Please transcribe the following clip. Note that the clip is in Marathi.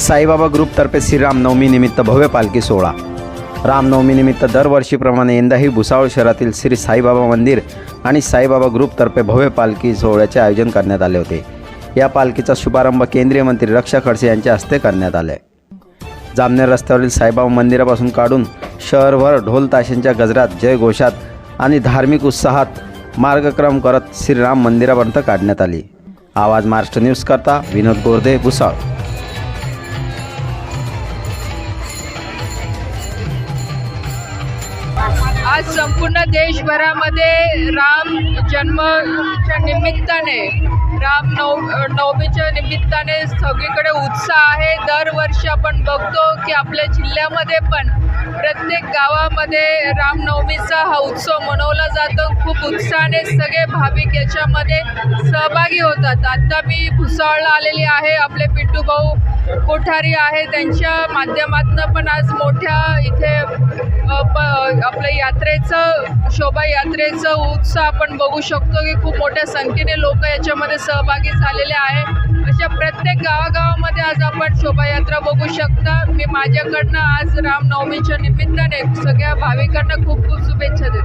साईबाबा ग्रुपतर्फे श्रीरामनवमीनिमित्त भव्य पालखी सोहळा. रामनवमीनिमित्त दरवर्षीप्रमाणे यंदाही भुसावळ शहरातील श्री साईबाबा मंदिर आणि साईबाबा ग्रुपतर्फे भव्य पालखी सोहळ्याचे आयोजन करण्यात आले होते. या पालखीचा शुभारंभ केंद्रीय मंत्री रक्षा खडसे यांच्या हस्ते करण्यात आले जामनेर रस्त्यावरील साईबाबा मंदिरापासून काढून शहरभर ढोल ताशांच्या गजरात जयघोषात आणि धार्मिक उत्साहात मार्गक्रम करत श्रीराम मंदिरापर्यंत काढण्यात आली. आवाज महाराष्ट्र न्यूज करता विनोद गोरदे भुसाळ आज संपूर्ण देशभरामध्ये राम जन्मच्या निमित्ताने राम नव नवमीच्या निमित्ताने सगळीकडे उत्साह आहे. दरवर्षी आपण बघतो की आपल्या जिल्ह्यामध्ये पण प्रत्येक गावामध्ये रामनवमीचा हा उत्सव मनवला जातो. खूप उत्साहाने सगळे भाविक याच्यामध्ये सहभागी होतात. आत्ता मी भुसावळला आलेली आहे. आपले पिंटू भाऊ कोठारी आहे. त्यांच्या माध्यमातून पण आज मोठ्या इथे यात्रेचं शोभायात्रेचं उत्साह आपण बघू शकतो की खूप मोठ्या संख्येने लोक याच्यामध्ये सहभागी झालेले आहे. अशा प्रत्येक गावागावामध्ये आज आपण शोभायात्रा बघू शकता. मी माझ्याकडनं आज रामनवमीच्या निमित्ताने सगळ्या भाविकांना खूप खूप शुभेच्छा देते.